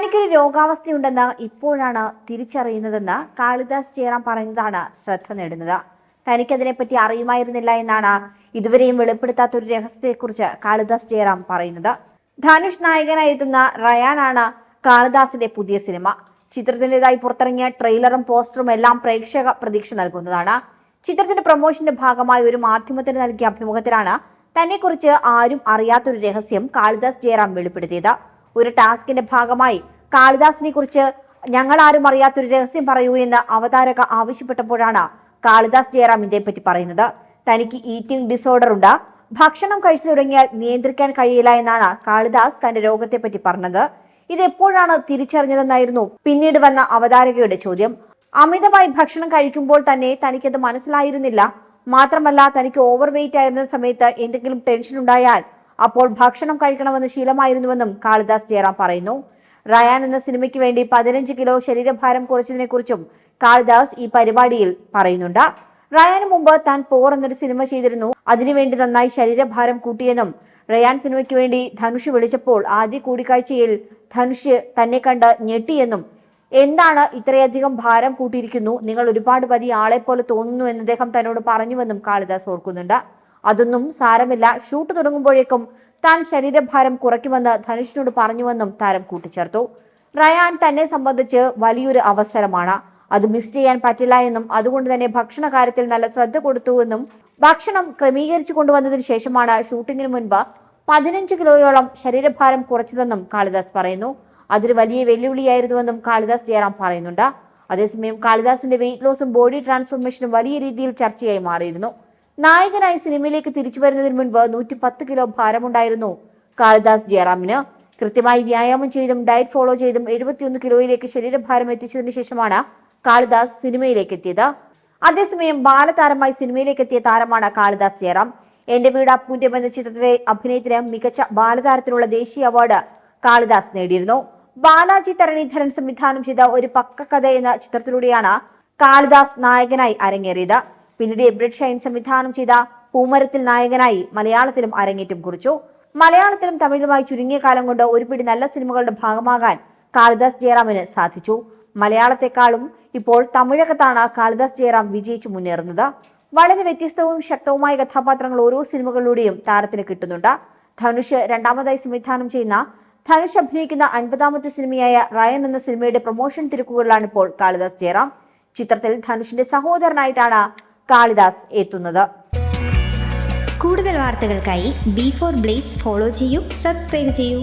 തനിക്കൊരു രോഗാവസ്ഥയുണ്ടെന്ന് ഇപ്പോഴാണ് തിരിച്ചറിയുന്നതെന്ന് കാളിദാസ് ജയറാം പറയുന്നതാണ് ശ്രദ്ധ നേടുന്നത്. തനിക്കതിനെപ്പറ്റി അറിയുമായിരുന്നില്ല എന്നാണ് ഇതുവരെയും വെളിപ്പെടുത്താത്ത ഒരു രഹസ്യത്തെക്കുറിച്ച് കാളിദാസ് ജയറാം പറയുന്നത്. ധനുഷ് നായകനായി എത്തുന്ന റയാനാണ് കാളിദാസിന്റെ പുതിയ സിനിമ. ചിത്രത്തിന്റെതായി പുറത്തിറങ്ങിയ ട്രെയിലറും പോസ്റ്ററും എല്ലാം പ്രേക്ഷക പ്രതീക്ഷ നൽകുന്നതാണ്. ചിത്രത്തിന്റെ പ്രൊമോഷന്റെ ഭാഗമായി ഒരു മാധ്യമത്തിന് നൽകിയ അഭിമുഖത്തിലാണ് തന്നെക്കുറിച്ച് ആരും അറിയാത്തൊരു രഹസ്യം കാളിദാസ് ജയറാം വെളിപ്പെടുത്തിയത്. ഒരു ടാസ്കിന്റെ ഭാഗമായി. കാളിദാസിനെ കുറിച്ച് ഞങ്ങൾ ആരും അറിയാത്തൊരു രഹസ്യം പറയൂ എന്ന് അവതാരക ആവശ്യപ്പെട്ടപ്പോഴാണ് കാളിദാസ് ജയറാം പറ്റി പറയുന്നത്. തനിക്ക് ഈറ്റിംഗ് ഡിസോർഡർ ഉണ്ട്. ഭക്ഷണം കഴിച്ചു തുടങ്ങിയാൽ നിയന്ത്രിക്കാൻ കഴിയില്ല എന്നാണ് കാളിദാസ് തന്റെ രോഗത്തെ പറ്റി പറഞ്ഞത്. ഇത് എപ്പോഴാണ് തിരിച്ചറിഞ്ഞതെന്നായിരുന്നു പിന്നീട് വന്ന അവതാരകയുടെ ചോദ്യം. അമിതമായി ഭക്ഷണം കഴിക്കുമ്പോൾ തന്നെ തനിക്കത് മനസ്സിലായിരുന്നില്ല. മാത്രമല്ല തനിക്ക് ഓവർ വെയിറ്റ് ആയിരുന്ന സമയത്ത് എന്തെങ്കിലും ടെൻഷൻ ഉണ്ടായാൽ അപ്പോൾ ഭക്ഷണം കഴിക്കണമെന്ന് ശീലമായിരുന്നുവെന്നും കാളിദാസ് ജയറാം പറയുന്നു. റയാൻ എന്ന സിനിമയ്ക്ക് വേണ്ടി പതിനഞ്ച് കിലോ ശരീരഭാരം കുറച്ചതിനെ കുറിച്ചും കാളിദാസ് ഈ പരിപാടിയിൽ പറയുന്നുണ്ട്. റയാന് മുമ്പ് താൻ പോർ എന്നൊരു സിനിമ ചെയ്തിരുന്നു. അതിനുവേണ്ടി നന്നായി ശരീരഭാരം കൂട്ടിയെന്നും റയാൻ സിനിമയ്ക്ക് വേണ്ടി ധനുഷ് വിളിച്ചപ്പോൾ ആദ്യ കൂടിക്കാഴ്ചയിൽ ധനുഷ് തന്നെ കണ്ട് ഞെട്ടിയെന്നും എന്താണ് ഇത്രയധികം ഭാരം കൂട്ടിയിരിക്കുന്നു? നിങ്ങൾ ഒരുപാട് വലിയ ആളെ പോലെ തോന്നുന്നു എന്ന് അദ്ദേഹം തന്നോട് പറഞ്ഞുവെന്നും കാളിദാസ് ഓർക്കുന്നുണ്ട്. അതൊന്നും സാരമില്ല. ഷൂട്ട് തുടങ്ങുമ്പോഴേക്കും താൻ ശരീരഭാരം കുറയ്ക്കുമെന്ന് ധനുഷിനോട് പറഞ്ഞുവെന്നും താരം കൂട്ടിച്ചേർത്തു. റയാൻ തന്നെ സംബന്ധിച്ച് വലിയൊരു അവസരമാണ്. അത് മിസ് ചെയ്യാൻ പറ്റില്ല എന്നും അതുകൊണ്ട് തന്നെ ഭക്ഷണ കാര്യത്തിൽ നല്ല ശ്രദ്ധ കൊടുത്തുവെന്നും ഭക്ഷണം ക്രമീകരിച്ചു കൊണ്ടുവന്നതിന് ശേഷമാണ് ഷൂട്ടിങ്ങിന് മുൻപ് പതിനഞ്ച് കിലോയോളം ശരീരഭാരം കുറച്ചതെന്നും കാളിദാസ് പറയുന്നു. അതൊരു വലിയ വെല്ലുവിളിയായിരുന്നുവെന്നും കാളിദാസ് ജയറാം പറയുന്നുണ്ട്. അതേസമയം കാളിദാസിന്റെ വെയിറ്റ് ലോസും ബോഡി ട്രാൻസ്ഫോർമേഷനും വലിയ രീതിയിൽ ചർച്ചയായി മാറിയിരുന്നു. നായകനായി സിനിമയിലേക്ക് തിരിച്ചു വരുന്നതിന് മുൻപ് നൂറ്റി പത്ത് കിലോ ഭാരമുണ്ടായിരുന്നു. കാളിദാസ് ജയറാമിന് കൃത്യമായി വ്യായാമം ചെയ്തും ഡയറ്റ് ഫോളോ ചെയ്തും എഴുപത്തിയൊന്ന് കിലോയിലേക്ക് ശരീരഭാരം എത്തിച്ചതിന് ശേഷമാണ് കാളിദാസ് സിനിമയിലേക്ക് എത്തിയത്. അതേസമയം ബാലതാരമായി സിനിമയിലേക്ക് എത്തിയ താരമാണ് കാളിദാസ് ജയറാം. എന്റെ വീട് അപ്പൂന്റെ എന്ന ചിത്രത്തിലെ അഭിനയത്തിന് മികച്ച ബാലതാരത്തിനുള്ള ദേശീയ അവാർഡ് കാളിദാസ് നേടിയിരുന്നു. ബാലാജി തരണീധരൻ സംവിധാനം ചെയ്ത ഒരു പക്ക കഥ എന്ന ചിത്രത്തിലൂടെയാണ് കാളിദാസ് നായകനായി അരങ്ങേറിയത്. പിന്നീട് എബ്രഡ് ഷൈൻ സംവിധാനം ചെയ്ത പൂമരത്തിൽ നായകനായി മലയാളത്തിലും അരങ്ങേറ്റം കുറിച്ചു. മലയാളത്തിലും തമിഴിലുമായി ചുരുങ്ങിയ കാലം കൊണ്ട് ഒരുപിടി നല്ല സിനിമകളുടെ ഭാഗമാകാൻ കാളിദാസ് ജയറാമിന് സാധിച്ചു. മലയാളത്തെക്കാളും ഇപ്പോൾ തമിഴകത്താണ് കാളിദാസ് ജയറാം വിജയിച്ചു മുന്നേറുന്നത്. വളരെ വ്യത്യസ്തവും ശക്തവുമായ കഥാപാത്രങ്ങൾ ഓരോ സിനിമകളിലൂടെയും താരത്തിന് കിട്ടുന്നുണ്ട്. ധനുഷ് രണ്ടാമതായി സംവിധാനം ചെയ്യുന്ന ധനുഷ് അഭിനയിക്കുന്ന അൻപതാമത്തെ സിനിമയായ റയൻ എന്ന സിനിമയുടെ പ്രൊമോഷൻ തിരക്കുകളിലാണ് ഇപ്പോൾ കാളിദാസ് ജയറാം. ചിത്രത്തിൽ ധനുഷിന്റെ സഹോദരനായിട്ടാണ് കാളിദാസ് എത്തുന്നത്. കൂടുതൽ വാർത്തകൾക്കായി ബി ഫോർ ബ്ലേസ് ഫോളോ ചെയ്യൂ സബ്സ്ക്രൈബ് ചെയ്യൂ.